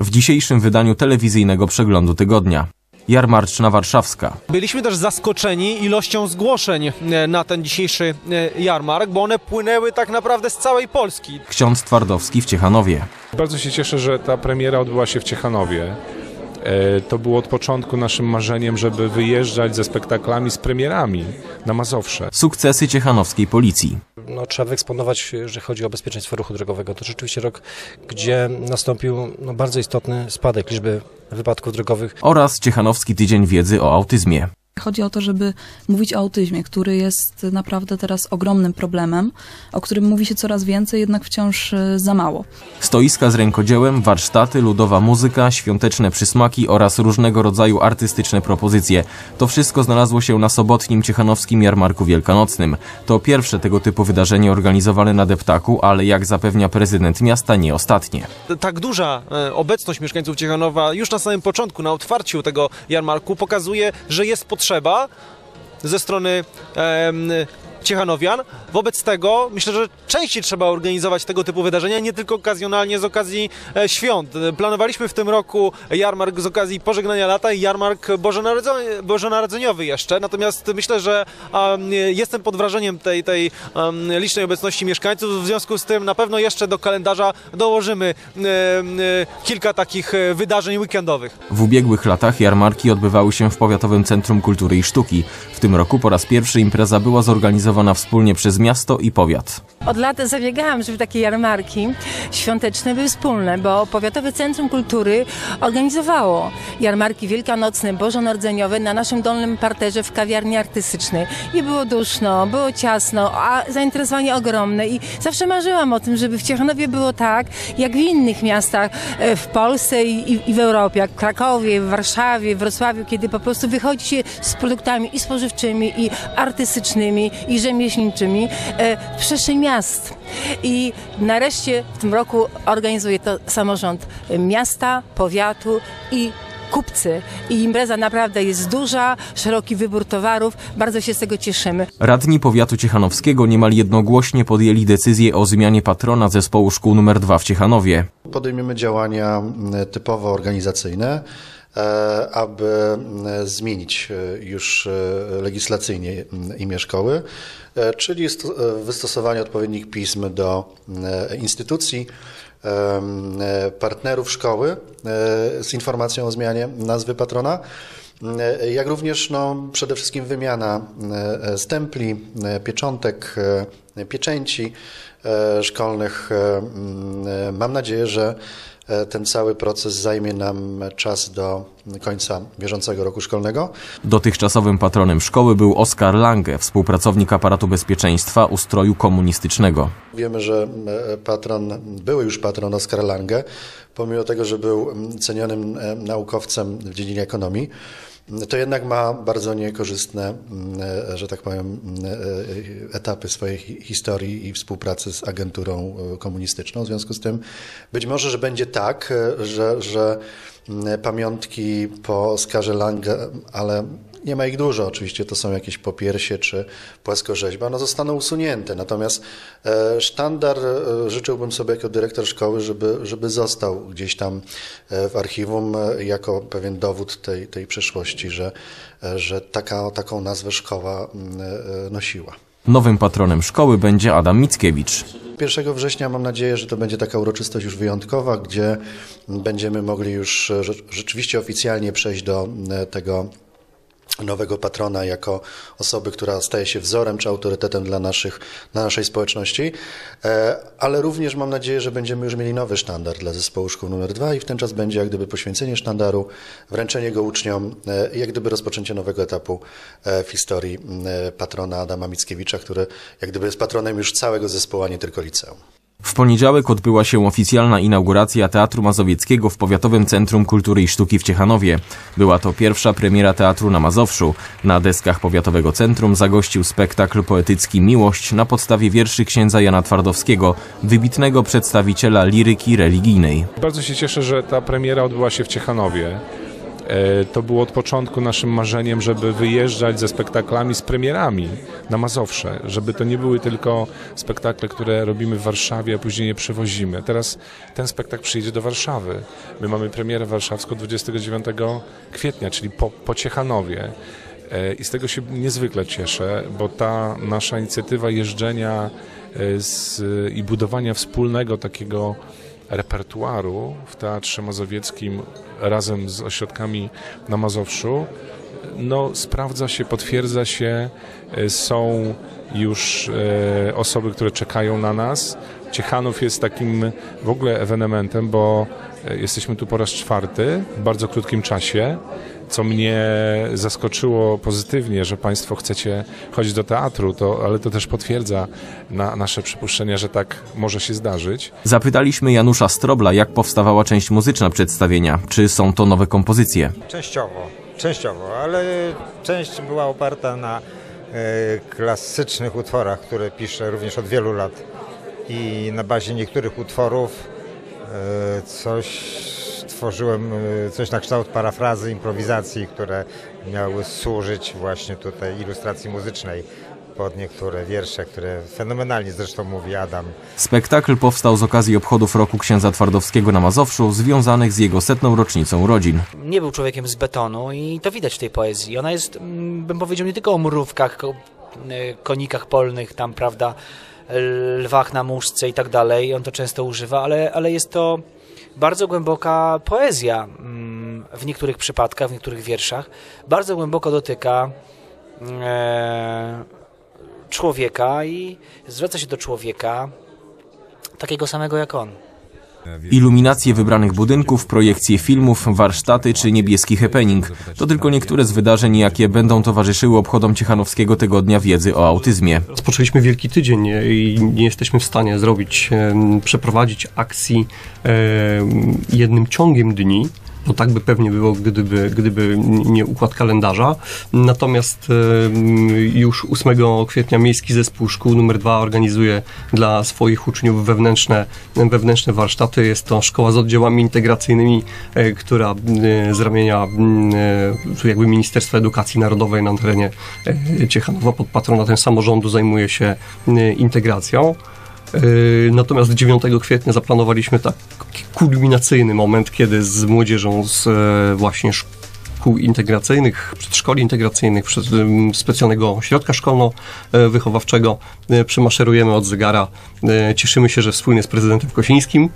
w dzisiejszym wydaniu telewizyjnego przeglądu tygodnia. Jarmarczna Warszawska. Byliśmy też zaskoczeni ilością zgłoszeń e, na ten dzisiejszy e, jarmark, bo one płynęły tak naprawdę z całej Polski. Ksiądz Twardowski w Ciechanowie. Bardzo się cieszę, że ta premiera odbyła się w Ciechanowie. E, To było od początku naszym marzeniem, żeby wyjeżdżać ze spektaklami, z premierami na Mazowsze. Sukcesy ciechanowskiej policji. No, trzeba wyeksponować, że chodzi o bezpieczeństwo ruchu drogowego. To rzeczywiście rok, gdzie nastąpił no, bardzo istotny spadek liczby wypadków drogowych. Oraz Ciechanowski Tydzień Wiedzy o Autyzmie. Chodzi o to, żeby mówić o autyzmie, który jest naprawdę teraz ogromnym problemem, o którym mówi się coraz więcej, jednak wciąż e, za mało. Stoiska z rękodziełem, warsztaty, ludowa muzyka, świąteczne przysmaki oraz różnego rodzaju artystyczne propozycje. To wszystko znalazło się na sobotnim Ciechanowskim Jarmarku Wielkanocnym. To pierwsze tego typu wydarzenie organizowane na Deptaku, ale jak zapewnia prezydent miasta, nie ostatnie. Tak duża e, obecność mieszkańców Ciechanowa już na samym początku, na otwarciu tego jarmarku pokazuje, że jest potrzeba ze strony Ciechanowian. Wobec tego myślę, że częściej trzeba organizować tego typu wydarzenia, nie tylko okazjonalnie z okazji e, świąt. E, Planowaliśmy w tym roku jarmark z okazji pożegnania lata i jarmark bożonarodzeniowy jeszcze. Natomiast myślę, że em, jestem pod wrażeniem tej, tej licznej obecności mieszkańców. W związku z tym na pewno jeszcze do kalendarza dołożymy em, e, kilka takich e, wydarzeń weekendowych. W ubiegłych latach jarmarki odbywały się w Powiatowym Centrum Kultury i Sztuki. W tym roku po raz pierwszy impreza była zorganizowana wspólnie przez miasto i powiat. Od lat zabiegałam, żeby takie jarmarki świąteczne były wspólne, bo Powiatowe Centrum Kultury organizowało jarmarki wielkanocne, bożonardzeniowe na naszym dolnym parterze w kawiarni artystycznej. I było duszno, było ciasno, a zainteresowanie ogromne i zawsze marzyłam o tym, żeby w Ciechanowie było tak, jak w innych miastach e, w Polsce i- i w Europie, jak w Krakowie, w Warszawie, w Wrocławiu, kiedy po prostu wychodzi się z produktami i spożywczymi, i artystycznymi, i rzemieślniczymi e, w przestrzeń miast. I nareszcie w tym roku organizuje to samorząd miasta, powiatu i kupcy. I impreza naprawdę jest duża, szeroki wybór towarów, bardzo się z tego cieszymy. Radni powiatu ciechanowskiego niemal jednogłośnie podjęli decyzję o zmianie patrona zespołu szkół nr 2 w Ciechanowie. Podejmiemy działania typowo organizacyjne, aby m, zmienić e, już e, legislacyjnie m, imię szkoły, e, czyli sto- e, wystosowanie odpowiednich pism do instytucji, e, partnerów szkoły e, z informacją o zmianie nazwy patrona. E, Jak również no, przede wszystkim wymiana e, stempli, e, pieczątek, e, pieczęci e, szkolnych. E, mm, e, Mam nadzieję, że e, ten cały proces zajmie nam czas do końca bieżącego roku szkolnego. Dotychczasowym patronem szkoły był Oskar Lange, współpracownik aparatu bezpieczeństwa ustroju komunistycznego. Wiemy, że e, patron, były już patron Oskar Lange, pomimo tego, że był mm, cenionym e, naukowcem w dziedzinie ekonomii, to jednak ma bardzo niekorzystne, mm, e, że tak powiem, mm, e, etapy swojej hi- historii i współpracy z agenturą e, komunistyczną. W związku z tym być może, że będzie tak, e, że, że pamiątki po Oskarze Lange, ale nie ma ich dużo, oczywiście to są jakieś popiersie czy płaskorzeźba, no zostaną usunięte. Natomiast e, sztandar e, życzyłbym sobie jako dyrektor szkoły, żeby, żeby został gdzieś tam e, w archiwum e, jako pewien dowód tej, tej przeszłości, że, e, że taka, taką nazwę szkoła mm, e, nosiła. Nowym patronem szkoły będzie Adam Mickiewicz. 1 września mam nadzieję, że to będzie taka uroczystość już wyjątkowa, gdzie będziemy mogli już e, rze- rzeczywiście oficjalnie przejść do e, tego nowego patrona jako osoby, która staje się wzorem czy autorytetem dla, naszych, dla naszej społeczności, E, ale również mam nadzieję, że będziemy już mieli nowy sztandar dla zespołu szkół nr 2 i w ten czas będzie jak gdyby poświęcenie sztandaru, wręczenie go uczniom e, i jak gdyby rozpoczęcie nowego etapu e, w historii patrona Adama Mickiewicza, który jak gdyby jest patronem już całego zespołu, a nie tylko liceum. W poniedziałek odbyła się oficjalna inauguracja Teatru Mazowieckiego w Powiatowym Centrum Kultury i Sztuki w Ciechanowie. Była to pierwsza premiera teatru na Mazowszu. Na deskach Powiatowego Centrum zagościł spektakl poetycki Miłość na podstawie wierszy księdza Jana Twardowskiego, wybitnego przedstawiciela liryki religijnej. Bardzo się cieszę, że ta premiera odbyła się w Ciechanowie. E, To było od początku naszym marzeniem, żeby wyjeżdżać ze spektaklami, z premierami na Mazowsze, żeby to nie były tylko spektakle, które robimy w Warszawie, a później je przewozimy. Teraz ten spektakl przyjedzie do Warszawy. My mamy premierę warszawską 29 kwietnia, czyli po, po Ciechanowie. E, I z tego się niezwykle cieszę, bo ta nasza inicjatywa jeżdżenia e, z, i budowania wspólnego takiego repertuaru w Teatrze Mazowieckim razem z ośrodkami na Mazowszu no, sprawdza się, potwierdza się. E, Są już e, osoby, które czekają na nas. Ciechanów jest takim w ogóle ewenementem, bo e, jesteśmy tu po raz czwarty w bardzo krótkim czasie, co mnie zaskoczyło pozytywnie, że Państwo chcecie chodzić do teatru, to, ale to też potwierdza na nasze przypuszczenia, że tak może się zdarzyć. Zapytaliśmy Janusza Strobla, jak powstawała część muzyczna przedstawienia. Czy są to nowe kompozycje? Częściowo, częściowo, ale część była oparta na e, klasycznych utworach, które piszę również od wielu lat. I na bazie niektórych utworów e, coś tworzyłem, e, coś na kształt parafrazy, improwizacji, które miały służyć właśnie tutaj ilustracji muzycznej pod niektóre wiersze, które fenomenalnie zresztą mówi Adam. Spektakl powstał z okazji obchodów roku księdza Twardowskiego na Mazowszu, związanych z jego setną rocznicą urodzin. nie był człowiekiem z betonu i to widać w tej poezji. Ona jest, mm, bym powiedział, nie tylko o mrówkach, e, konikach polnych, tam, prawda, lwach na muszce i tak dalej, on to często używa, ale, ale jest to bardzo głęboka poezja mm, w niektórych przypadkach, w niektórych wierszach. Bardzo głęboko dotyka e, człowieka i zwraca się do człowieka takiego samego jak on. Iluminacje wybranych budynków, projekcje filmów, warsztaty czy niebieski happening to tylko niektóre z wydarzeń, jakie będą towarzyszyły obchodom Ciechanowskiego Tygodnia Wiedzy o autyzmie. Rozpoczęliśmy wielki tydzień i nie jesteśmy w stanie zrobić, przeprowadzić akcji jednym ciągiem dni. Bo tak by pewnie było, gdyby, gdyby nie układ kalendarza. Natomiast już 8 kwietnia Miejski Zespół Szkół nr 2 organizuje dla swoich uczniów wewnętrzne, wewnętrzne warsztaty. Jest to szkoła z oddziałami integracyjnymi, e, która e, z ramienia e, jakby Ministerstwa Edukacji Narodowej na terenie Ciechanowa pod patronatem samorządu zajmuje się integracją. Natomiast 9 kwietnia zaplanowaliśmy taki kulminacyjny moment, kiedy z młodzieżą z e, właśnie szkół integracyjnych, przedszkoli integracyjnych, przed- specjalnego ośrodka szkolno-wychowawczego e, przymaszerujemy od zegara. E, Cieszymy się, że wspólnie z prezydentem Kosińskim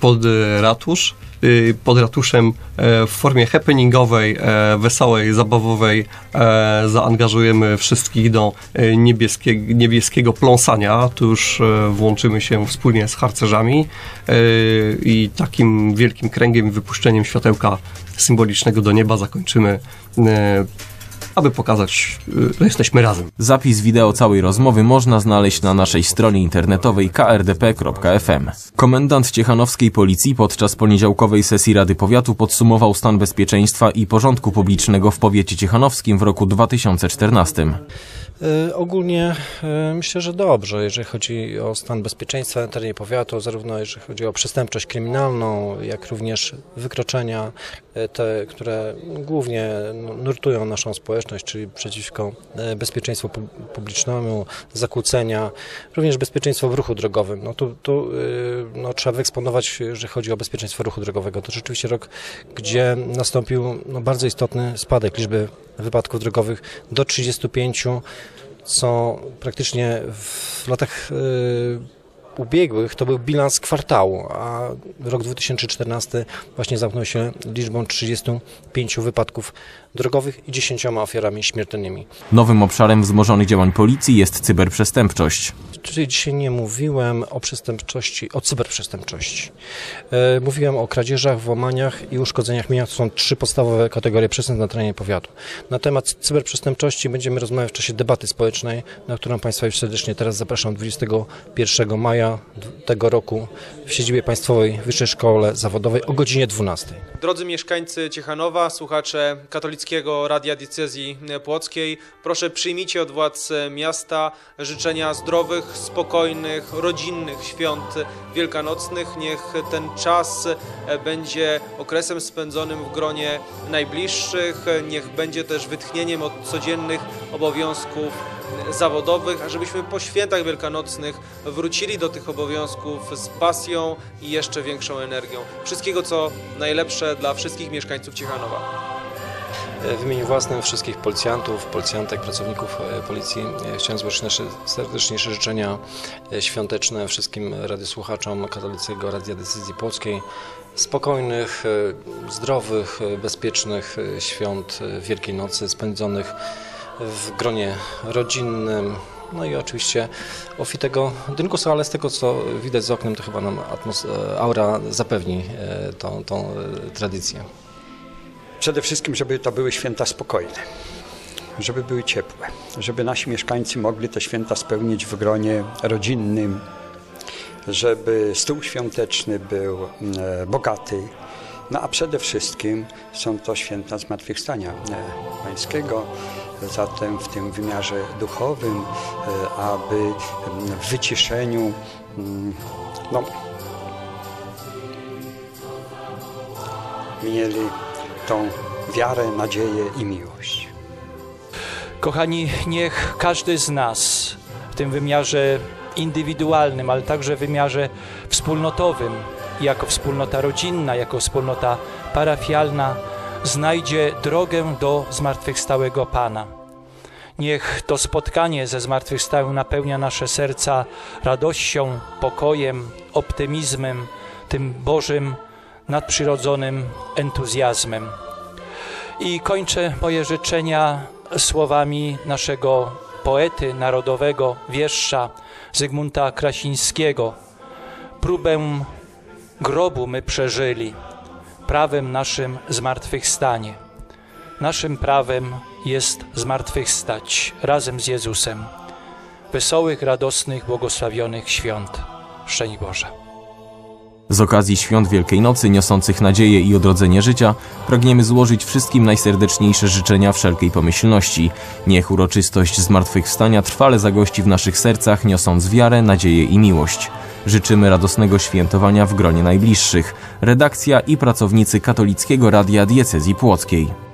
pod ratusz pod ratuszem e, w formie happeningowej, e, wesołej, zabawowej e, zaangażujemy wszystkich do e, niebieskie, niebieskiego pląsania. Tu już włączymy się wspólnie z harcerzami i takim wielkim kręgiem wypuszczeniem światełka symbolicznego do nieba zakończymy aby pokazać, y, że jesteśmy razem. Zapis wideo całej rozmowy można znaleźć na naszej stronie internetowej krdp.fm. Komendant Ciechanowskiej Policji podczas poniedziałkowej sesji Rady Powiatu podsumował stan bezpieczeństwa i porządku publicznego w powiecie ciechanowskim w roku 2014. E, Ogólnie e, myślę, że dobrze, jeżeli chodzi o stan bezpieczeństwa na terenie powiatu, zarówno jeżeli chodzi o przestępczość kryminalną, jak również wykroczenia, e, te, które głównie no, nurtują naszą społeczność, czyli przeciwko bezpieczeństwu pu- publicznemu, zakłócenia, również bezpieczeństwo w ruchu drogowym. No tu, tu no, trzeba wyeksponować, jeżeli chodzi o bezpieczeństwo ruchu drogowego. To rzeczywiście rok, gdzie nastąpił no, bardzo istotny spadek liczby wypadków drogowych do 35, co praktycznie w latach e, ubiegłych to był bilans kwartału, a rok 2014 właśnie zamknął się liczbą 35 wypadków drogowych i 10 ofiarami śmiertelnymi. Nowym obszarem wzmożonych działań policji jest cyberprzestępczość. Czyli dzisiaj nie mówiłem o przestępczości, o cyberprzestępczości. E, mówiłem o kradzieżach, włamaniach i uszkodzeniach mienia. To są trzy podstawowe kategorie przestępstw na terenie powiatu. Na temat cyberprzestępczości będziemy rozmawiać w czasie debaty społecznej, na którą Państwa już serdecznie teraz zapraszam 21 maja września tego roku w siedzibie Państwowej Wyższej Szkole Zawodowej o godzinie 12. Drodzy mieszkańcy Ciechanowa, słuchacze katolickiego Radia Diecezji Płockiej, proszę przyjmijcie od władz miasta życzenia zdrowych, spokojnych, rodzinnych świąt wielkanocnych. Niech ten czas będzie okresem spędzonym w gronie najbliższych, niech będzie też wytchnieniem od codziennych obowiązków zawodowych, a żebyśmy po świętach wielkanocnych wrócili do tych obowiązków z pasją i jeszcze większą energią. Wszystkiego co najlepsze dla wszystkich mieszkańców Ciechanowa. W imieniu własnym wszystkich policjantów, policjantek, pracowników e, policji e, chciałem złożyć nasze serdeczniejsze życzenia e, świąteczne wszystkim radiosłuchaczom katolickiego Radia Decyzji Polskiej. Spokojnych, zdrowych, bezpiecznych świąt Wielkiej Nocy spędzonych w gronie rodzinnym. No i oczywiście ofitego dynkusa, ale z tego co widać z oknem, to chyba nam aura zapewni tą, tą tradycję. Przede wszystkim, żeby to były święta spokojne, żeby były ciepłe, żeby nasi mieszkańcy mogli te święta spełnić w gronie rodzinnym, żeby stół świąteczny był e, bogaty. No a przede wszystkim są to święta Zmartwychwstania e, Pańskiego, zatem w tym wymiarze duchowym, e, aby w wyciszeniu mm, no, mieli tą wiarę, nadzieję i miłość. Kochani, niech każdy z nas w tym wymiarze indywidualnym, ale także w wymiarze wspólnotowym, jako wspólnota rodzinna, jako wspólnota parafialna, znajdzie drogę do zmartwychwstałego Pana. Niech to spotkanie ze zmartwychwstałym napełnia nasze serca radością, pokojem, optymizmem, tym Bożym nadprzyrodzonym entuzjazmem. I kończę moje życzenia słowami naszego poety narodowego, wieszcza Zygmunta Krasińskiego. Próbę grobu my przeżyli, prawem naszym zmartwychwstanie. Naszym prawem jest zmartwychwstać razem z Jezusem. Wesołych, radosnych, błogosławionych świąt. Szczęść Boże. Z okazji świąt Wielkiej Nocy niosących nadzieję i odrodzenie życia pragniemy złożyć wszystkim najserdeczniejsze życzenia wszelkiej pomyślności. Niech uroczystość zmartwychwstania trwale zagości w naszych sercach, niosąc wiarę, nadzieję i miłość. Życzymy radosnego świętowania w gronie najbliższych. Redakcja i pracownicy Katolickiego Radia Diecezji Płockiej.